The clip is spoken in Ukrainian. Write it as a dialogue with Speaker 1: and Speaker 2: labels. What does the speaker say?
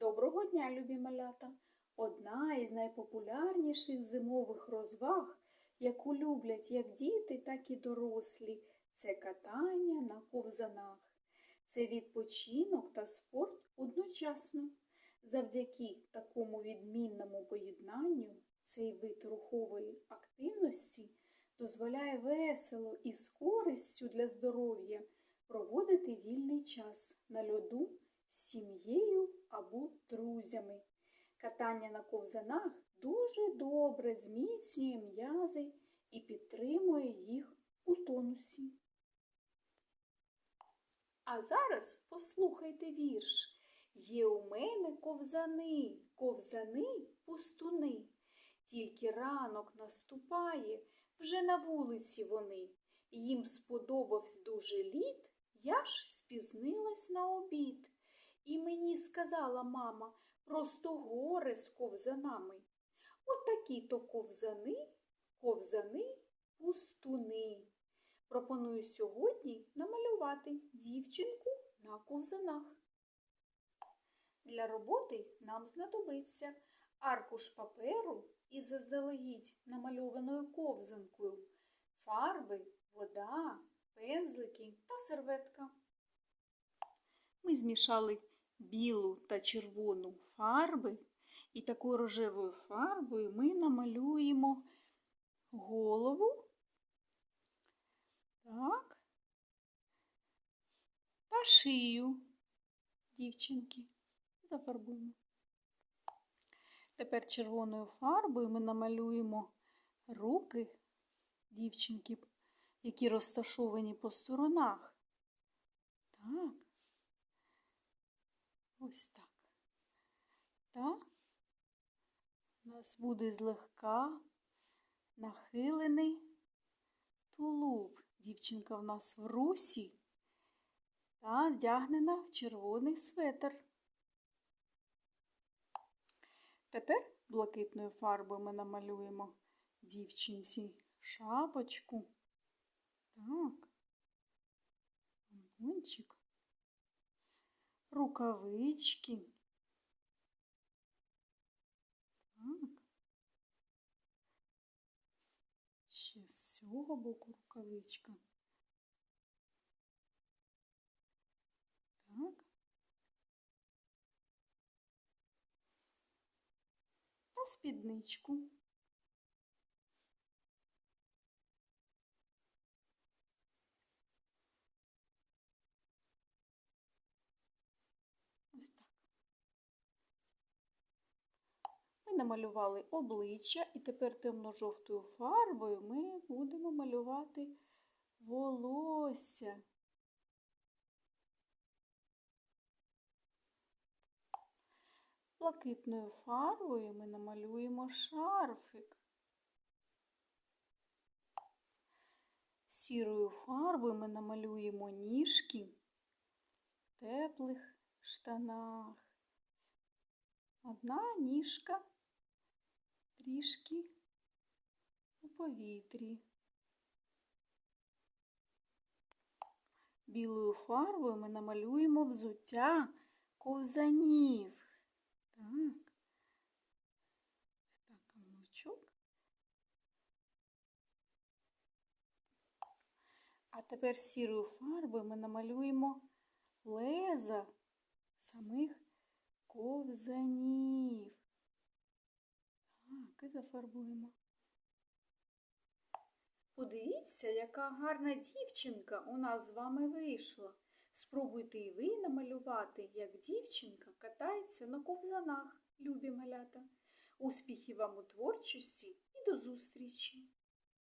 Speaker 1: Доброго дня, любі малята! Одна із найпопулярніших зимових розваг, яку люблять як діти, так і дорослі, це катання на ковзанах. Це відпочинок та спорт одночасно. Завдяки такому відмінному поєднанню цей вид рухової активності дозволяє весело і з користю для здоров'я проводити вільний час на льоду сім'єю або друзями. Катання на ковзанах дуже добре зміцнює м'язи і підтримує їх у тонусі. А зараз послухайте вірш. Є у мене ковзани, ковзани пустуни. Тільки ранок наступає, вже на вулиці вони. Їм сподобався дуже лід, я ж спізнилась на обід. І мені сказала мама, просто горе з ковзанами. Отакі то ковзани, ковзани, пустуни. Пропоную сьогодні намалювати дівчинку на ковзанах. Для роботи нам знадобиться аркуш паперу із заздалегідь намальованою ковзанкою, фарби, вода, пензлики та серветка. Ми змішали білу та червону фарби, і такою рожевою фарбою ми намалюємо голову. Так. Та шию дівчинки. Зафарбуємо. Тепер червоною фарбою ми намалюємо руки дівчинки, які розташовані по сторонах. Так. Ось так. Так. У нас буде злегка нахилений тулуб. Дівчинка в нас в русі та вдягнена в червоний светр. Тепер блакитною фарбою ми намалюємо дівчинці шапочку. Так, бончик, рукавички. Так. Ще з цього боку рукавичка. Так. Та спідничку. Намалювали обличчя і тепер темно-жовтою фарбою ми будемо малювати волосся. Блакитною фарбою ми намалюємо шарфик. Сірою фарбою ми намалюємо ніжки в теплих штанах. Одна ніжка трішки у повітрі. Білою фарбою ми намалюємо взуття ковзанів. Так. Так, каблучок. А тепер сірою фарбою ми намалюємо леза самих ковзанів. Так, і зафарбуємо. Подивіться, яка гарна дівчинка у нас з вами вийшла. Спробуйте і ви намалювати, як дівчинка катається на ковзанах, любі малята. Успіхів вам у творчості і до зустрічі!